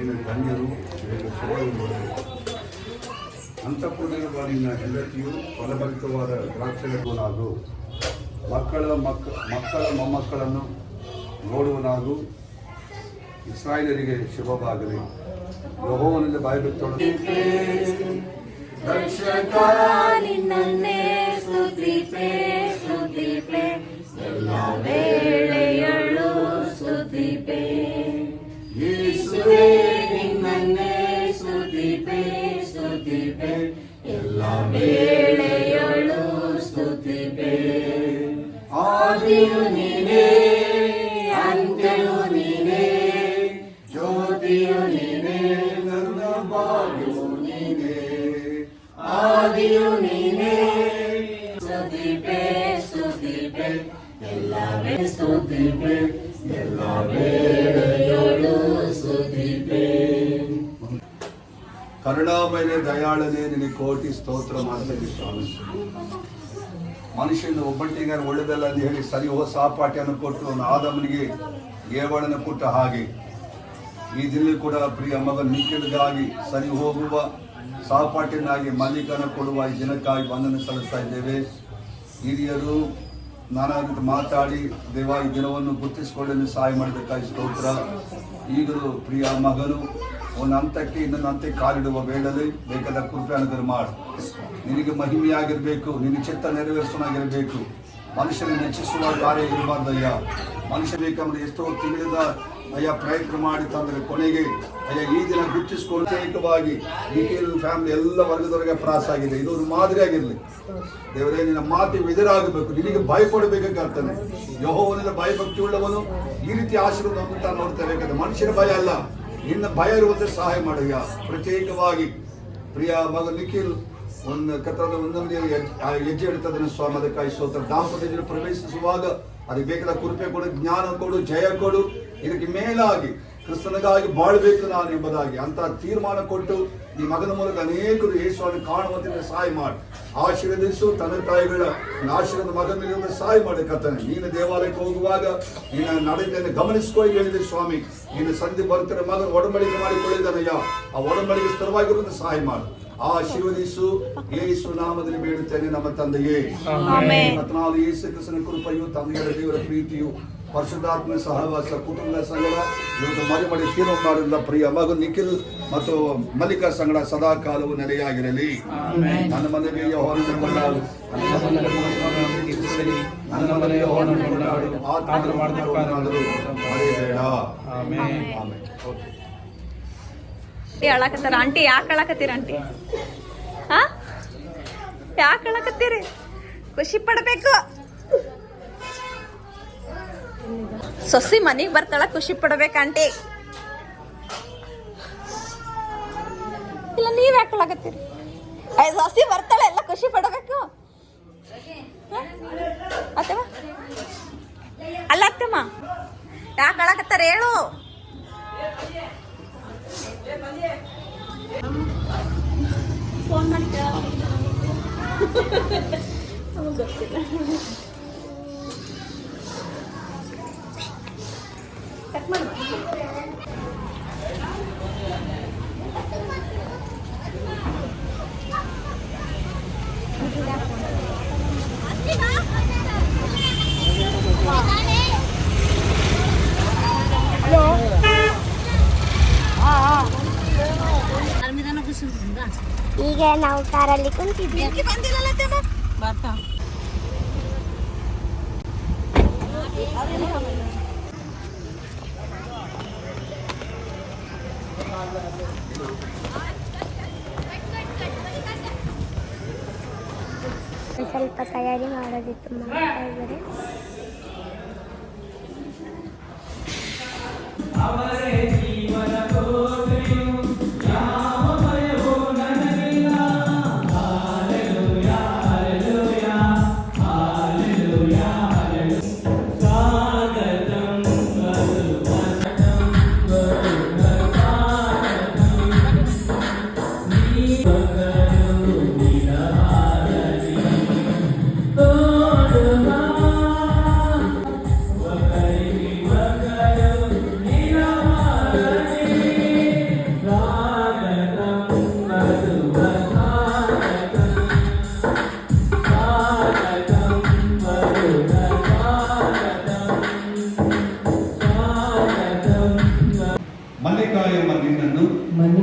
ನೀನು ಧನ್ಯರು ನಿನಗೆ ಶುಭವಿರುವುದು ಅಂತಃಪುರದಲ್ಲಿರುವ ನಿನ್ನ ಹೆಂಡತಿಯು ಫಲಭರಿತವಾದ ದ್ರಾಕ್ಷಿಗಳಾಗು ಮಕ್ಕಳ ಮಕ್ಕ ಮಕ್ಕಳ ಮೊಮ್ಮಕ್ಕಳನ್ನು ನೋಡುವನಾಗು, ಇಸ್ರಾಯೇಲರಿಗೆ ಶುಭವಾಗಲಿ. ಯಹೋವನಲ್ಲಿ ಬಾಯ್ಬಿಟ್ಟೊಳಗೆ ರಕ್ಷಕ ನೀನೇ. ಸುದೀಪೆ ಸುದೀಪೆ ಎಲ್ಲವೇ ಸುದೀಪೆ ಸ್ತುತಿಪೆ ಕರುಣಾಮಯನೇ, ದಯಾಳನೇ, ನಿನಗೆ ಕೋಟಿ ಸ್ತೋತ್ರ ಮಾಡ್ತೇವೆ ಸ್ವಾಮಿ. ಮನುಷ್ಯನ ಒಬ್ಬಟ್ಟಿಗೆ ಒಳ್ಳೆದಲ್ಲ ಅಂತ ಹೇಳಿ ಸರಿ ಹೋ ಪಾಠ್ಯನ ಕೊಟ್ಟು ಅವನು ಆದಮನಿಗೆ ಏವಳನ್ನು ಕೊಟ್ಟ ಹಾಗೆ. ಈ ದಿನ ಕೂಡ ಪ್ರಿಯ ಮಗ ನಿಖಿಲ್ಗಾಗಿ ಸರಿ ಹೋಗುವ ಸಹಪಾಠಿಯನ್ನಾಗಿ ಮಾಲೀಕನ ಕೊಡುವ ಈ ದಿನಕ್ಕಾಗಿ ವಂದನೆ ಸಲ್ಲಿಸ್ತಾ ಇದ್ದೇವೆ. ಹಿರಿಯರು ನಾನಾ ರೀತಿ ಮಾತಾಡಿ, ದೇವ ಈ ದಿನವನ್ನು ಗುರುತಿಸಿಕೊಳ್ಳಲು ಸಹಾಯ ಮಾಡಬೇಕಾಗಿ ಸ್ತೋತ್ರ. ಈಗಲೂ ಪ್ರಿಯ ಮಗನು, ಒಂದು ಹಂತಕ್ಕೆ ಇನ್ನೊಂದು ಹಂತಕ್ಕೆ ಕಾಲಿಡುವ ಬೇಡಲಿ ಬೇಕಾದ ಕೃಪೆ ಅನುಗ್ರಹ ಮಾಡು. ನಿನಗೆ ಮಹಿಮೆಯಾಗಿರಬೇಕು, ನಿನ್ನ ಚಿತ್ತ ನೆರವೇರಿಸೋನಾಗಿರಬೇಕು ಮನುಷ್ಯನ ನೆಚ್ಚಿಸುವ ಕಾರ್ಯ ಇರಬಾರ್ದಯ್ಯ. ಮನುಷ್ಯ ಬೇಕಂದ್ರೆ ಎಷ್ಟೋ ತಿಳಿದ ಅಯ್ಯ ಪ್ರಯತ್ನ ಮಾಡಿ ತಂದ್ರೆ ಕೊನೆಗೆ ಅಯ್ಯ ಈ ದಿನ ಗುರುತಿಸಿಕೊಂಡು ಫ್ಯಾಮಿಲಿ ಎಲ್ಲ ವರ್ಗದವರೆಗೆ ಪ್ರಾಸ ಆಗಿದೆ. ಇದು ಒಂದು ಮಾದರಿಯಾಗಿರಲಿ ದೇವರೇ, ನಿನ್ನ ಮಾತು ಎದುರಾಗಬೇಕು. ನಿನಗೆ ಭಯಪಡಬೇಕಾಗ್ತಾನೆ ಯಹೋವನಿಂದ ಭಯಭಕ್ತಿ ಉಳ್ಳವನು ಈ ರೀತಿ ಆಶೀರ್ವಾದ ಅಂತ ನೋಡ್ತಾ ಮನುಷ್ಯನ ಭಯ ಅಲ್ಲ. ನಿನ್ನ ಭಯ ಇರುವಂತೆ ಸಹಾಯ ಮಾಡಯ್ಯ. ಪ್ರತ್ಯೇಕವಾಗಿ. ಪ್ರಿಯ ಮಗ ನಿಖಿಲ್ ಒಂದು ಕಥದ ಒಂದೊಂದು ಹೆಜ್ಜೆ ಇಡ್ತದನ್ನು ಸ್ವಾಮಿ ಅದಕ್ಕಾಗಿ ಸ್ತೋತ್ರ ದಾಂಪತ್ಯದಲ್ಲಿ ಪ್ರವೇಶಿಸುವಾಗ ಅದಕ್ಕೆ ಬೇಕಾದ ಕೃಪೆ ಕೊಡು, ಜ್ಞಾನ ಕೊಡು, ಜಯ ಕೊಡು. ಇದಕ್ಕೆ ಮೇಲಾಗಿ ಕ್ರಿಸ್ತನಿಗಾಗಿ ಬಾಳ್ಬೇಕು ನಾನು ಎಂಬುದಾಗಿ ಅಂತ ತೀರ್ಮಾನ ಕೊಟ್ಟು ಈ ಮಗನ ಮೂಲಕ ಅನೇಕರು ಯೇಸುವನ್ನು ಕಾಣುವಂತೆ ಸಹಾಯ ಮಾಡಿ. ಆಶೀರ್ವದಿಸು ತಂದೆ ತಾಯಿಗಳ ಆಶೀರ್ವಾದ ಮಗನ ಮೇಲೆ ಸಹಾಯ ಮಾಡಿ ಕರ್ತನೆ. ನೀನು ದೇವಾಲಯಕ್ಕೆ ಹೋಗುವಾಗ ನಿನ್ನ ನಡೆಯನ್ನು ಗಮನಿಸ್ಕೊ ಹೇಳಿದೆ ಸ್ವಾಮಿ. ನೀನು ಸಂಧಿ ಬರ್ತಿರೋ ಮಗನ ಒಡಂಬಡಿಕೆ ಮಾಡಿಕೊಳ್ಳಿದ್ದಾನಯ್ಯ. ಆ ಒಡಂಬಡಿಕೆ ಸ್ಥಿರವಾಗಿರುವಂತೆ ಸಹಾಯ ಮಾಡು. ಆಶೀರ್ವದಿಸು ಯೇಸು ನಾಮದಲ್ಲಿ ಬೇಡುತ್ತೇನೆ ನಮ್ಮ ತಂದೆಯೇ ಆಮೆನ್. ಹದಿನಾಲು ಯೇಸು ಕ್ರಿಸ್ತನ ಕೃಪೆಯು ತಂದೆಯ ದೇವರ ಪ್ರೀತಿಯು ಪರಿಶುದ್ಧಾತ್ಮ ಸಹವಾಸ ಕುಟುಂಬದ ಸಂಗಡ ಇವತ್ತು ಮರಿ ಮಾಡಿ ತೀರ್ಮಾನ ಮಾಡಿಲ್ಲ ಪ್ರಿಯ ಮಗು ನಿಖಿಲ್ ಮತ್ತು ಮಲ್ಲಿಕಾ ಸಂಗಡ ಸದಾ ಕಾಲವು ನೆಲೆಯಾಗಿರಲಿ ನನ್ನ ಮನೆಗೆ ಯೆಹೋವನನ್ನು ಕೊಂಡಾಡು ನನ್ನ ಮನೆಗೆ ಯೆಹೋವನನ್ನು ಕೊಂಡಾಡು ಆತನ ಮಾಡಿದವರು ಮರೆಯಬೇಡ ಆಮೆನ್ ಓಕೆ ಆಂಟಿ ಅಳಕತ್ತಾರ? ಆಂಟಿ ಯಾಕೆ ಅಳಾಕತ್ತೀರ ಆಂಟಿ? ಹಾ ಯಾಕೆ ಹೇಳಾಕತ್ತೀರಿ ಖುಷಿ ಪಡಬೇಕು. ಸೊಸಿ ಮನೆಗೆ ಬರ್ತಾಳ, ಖುಷಿ ಪಡ್ಬೇಕು ಆಂಟಿ. ಇಲ್ಲ, ನೀವ್ ಯಾಕೆ ಅಳಾಕತ್ತೀರಿ? ಸೊಸಿ ಬರ್ತಾಳೆ, ಎಲ್ಲ ಖುಷಿ ಪಡಬೇಕು. ಅತ್ತಮ್ಮ ಅಲ್ಲ ಅತ್ತಮ್ಮ, ಯಾಕೆ ಹೇಳಾಕತ್ತಾರ ಹೇಳು. ಫೋನ್ ಮಾಡಿ ಗೊತ್ತಿಲ್ಲ ಕಟ್ ಮಾಡಿ ಈಗ ನಾವು ಕಾರಲ್ಲಿ ಕುಂತಿದ್ವಿ. ಬರ್ತಾ. ಸ್ವಲ್ಪ ತಯಾರಿ ಮಾಡೋದಿತ್ತು ಮಾಡ್ತಾ ಇದ್ದಾರೆ.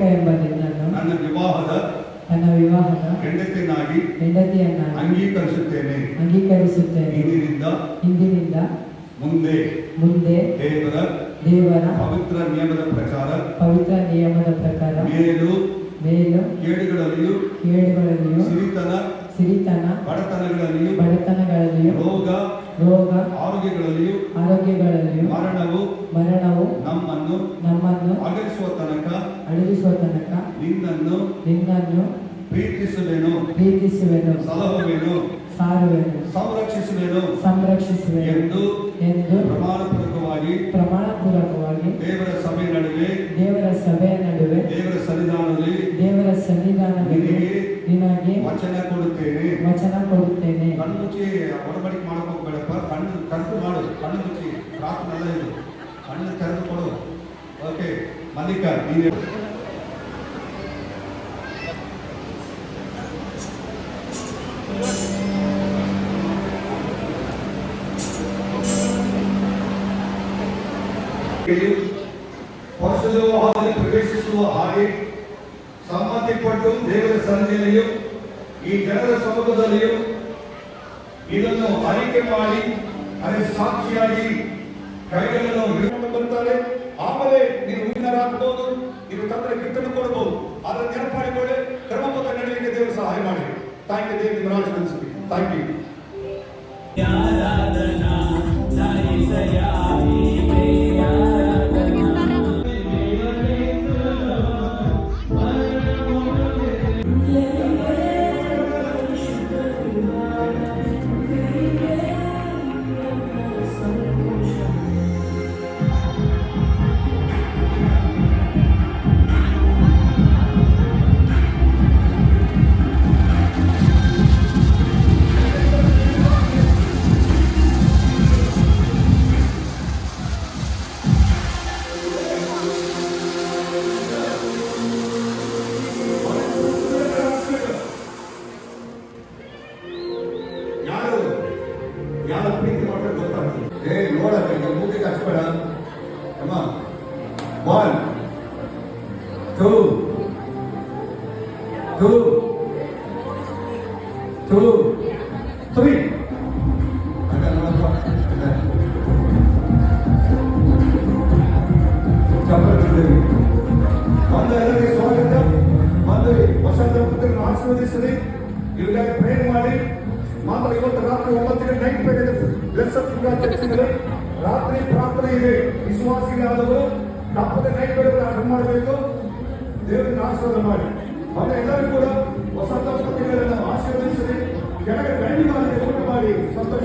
ಮಲ್ಲಿಕ ಎಂಬ ನನ್ನ ವಿವಾಹದ ನನ್ನ ವಿವಾಹದ ಹೆಂಡತಿಯನ್ನಾಗಿ ಹೆಂಡತಿಯನ್ನಾಗಿ ಅಂಗೀಕರಿಸುತ್ತೇನೆ. ಅಂಗೀಕರಿಸುತ್ತೇನೆ. ಇಂದಿನಿಂದ ಇಂದಿನಿಂದ ಮುಂದೆ ಮುಂದೆ ದೇವರ ದೇವರ ಪವಿತ್ರ ನಿಯಮದ ಪ್ರಕಾರ ಪವಿತ್ರ ನಿಯಮದ ಪ್ರಕಾರ ಮೇಲು ಮೇಲು ಕೇಡುಗಳಲ್ಲಿಯೂ ಕೇಡುಗಳಲ್ಲಿಯೂ ಸಿರಿತನ ಸಿರಿತನ ಬಡತನಗಳಲ್ಲಿಯೂ ಬಡತನಗಳಲ್ಲಿಯೂ ರೋಗ ರೋಗ ಆರೋಗ್ಯಗಳಲ್ಲಿಯೂ ಆರೋಗ್ಯಗಳಲ್ಲಿಯೂ ಮರಣವು ಮರಣವು ನಮ್ಮನ್ನು ನಮ್ಮನ್ನು ಅಗಲಿಸುವ ತನಕ ಅಳಿಸುವ ತನಕ ನಿನ್ನನ್ನು ನಿನ್ನನ್ನು ಪ್ರೀತಿಸುವೆನು ಪ್ರೀತಿಸುವೆನು ಸಲಹುವೆನು ಸಾರುವೆನು ಸಂರಕ್ಷಿಸುವೆನು ಸಂರಕ್ಷಿಸುವೆ ಎಂದು ಎಂದು ಪ್ರಮಾಣಪೂರ್ವಕವಾಗಿ ಪ್ರಮಾಣಪೂರ್ವಕವಾಗಿ ದೇವರ ಸಭೆ ನಡುವೆ ದೇವರ ಸಭೆಯ ನಡುವೆ ದೇವರ ಸನ್ನಿಧಾನದಲ್ಲಿ ದೇವರ ಸನ್ನಿಧಾನದಲ್ಲಿ ನಿನಗೆ ವಚನ ಕೊಡುತ್ತೇನೆ. ವಚನ ಕಣ್ಣು ಮುಚ್ಚಿ ಒಡಂಬಡಿಕೆ ಮಾಡಕ್ ಹೋಗ್ಬೇಡಪ್ಪ ಕಣ್ಣು ಕಣ್ಣು ಮಾಡು ಕಣ್ಣು ಮುಚ್ಚಿ ಪ್ರಾರ್ಥನೆ ಅಲ್ಲ ಇದು ಕಣ್ಣು ತೆರೆದು ಕೊಡು ಓಕೆ ಮಲ್ಲಿಕಾ ನೀನು ಪರಶುದ್ಧವಾದಲ್ಲಿ ಪ್ರವೇಶಿಸುವ ಹಾಗೆ ಸಂಬಂಧಪಟ್ಟು ದೇವರ ಸನ್ನಿಧಿಯಲ್ಲಿಯೂ ಈ ಜನರ ಸಮ್ಮುಖದಲ್ಲಿಯೂ ಇದನ್ನು ಆಯ್ಕೆ ಮಾಡಿ ಅದೇ ಸಾಕ್ಷಿಯಾಗಿ ಕೈಗಳನ್ನು ಹಿಡಿದುಕೊಂಡು ಬರ್ತಾರೆ ಆಮೇಲೆ ನೀವು ಆಗ್ಬೋದು ನೀವು ತಂದ್ರೆ ಕಿತ್ತನ್ನು ಕೊಡಬಹುದು. ಅದರ ನೆನಪಾಡಿಕೊಳ್ಳಿ ಕ್ರಮಬದ್ಧ ನಡೆಯಲಿಕ್ಕೆ ದೇವರು ಸಹಾಯ ಮಾಡಿ ಥ್ಯಾಂಕ್ ಯು ದೇವ್ ಆಶೀರ್ವದಿಸಲಿ thank one two two two three ಸ್ವಾಗತ ಬಂದು ಹೊಸ ದಂಪತಿಗಳನ್ನು ಆಶೀರ್ವದಿಸಲಿ ಇವುಗಳಿಗೆ ಪ್ರೇಮ್ ಮಾಡಿ ಮಾತ್ರ ಇವತ್ತು ರಾತ್ರಿ ಒಂಬತ್ತಿಗೆ ನೈಟ್ ಬೇರೆ ಬ್ಲೆಸ್ ಚರ್ಚಿನಲ್ಲಿ ರಾತ್ರಿ ಪ್ರಾರ್ಥನೆ ಇದೆ ವಿಶ್ವಾಸಿಗಳಾದವರು ತಪ್ಪದೆ ನೈಟ್ ಬೇರೆ ಪ್ರಾರ್ಥನೆ ಮಾಡಬೇಕು ದೇವರನ್ನ ಆಶೀರ್ವಾದ ಮಾಡಿ ಮತ್ತೆ ಎಲ್ಲರೂ ಕೂಡ ಹೊಸ ದಂಪತಿಗಳನ್ನು ಆಶೀರ್ವದಿಸಲಿ ಕೆಳಗೆ ಗಂಡಿಗಳಿಗೆ ಊಟ ಮಾಡಿ ಸಂತೋಷ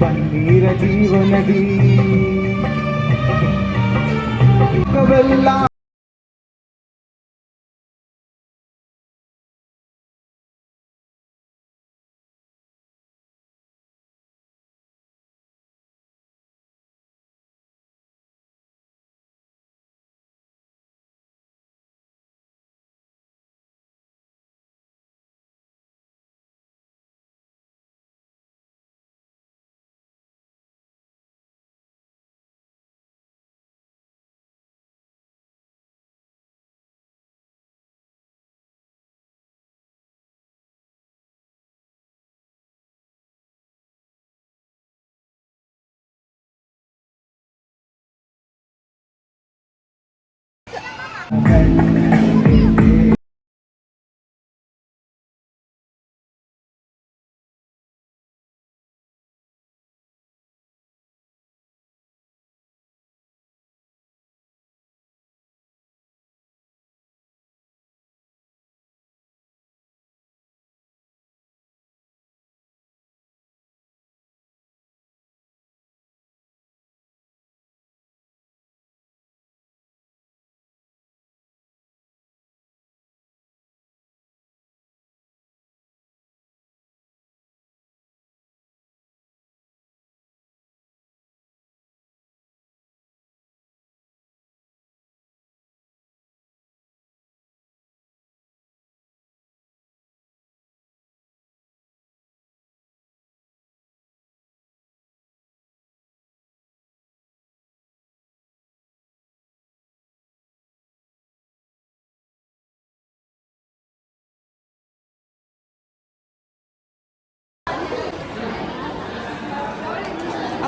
பன்னீர ஜீவநதி Okay.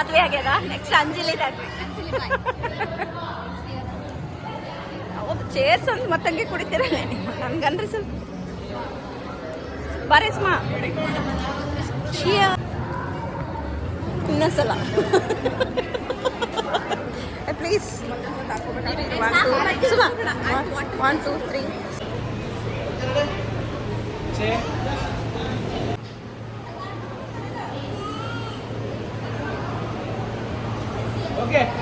ಮದುವೆ ಆಗ್ಯದ? ನೆಕ್ಸ್ಟ್ ಅಂಜಲಿ ಅಂಜಲಿ ಹೌದು ಚೇರ್ಸ್ ಒಂದು ಮತ್ತಂಗೆ ಕುಡಿತೀರಲ್ಲ ನೀವು ನನ್ಗನ್ರಿ ಸ್ವಲ್ಪ ಬಾರಿ ಸ್ಮಾ. ಇನ್ನೊಂದ್ಸಲ. Please one two three okay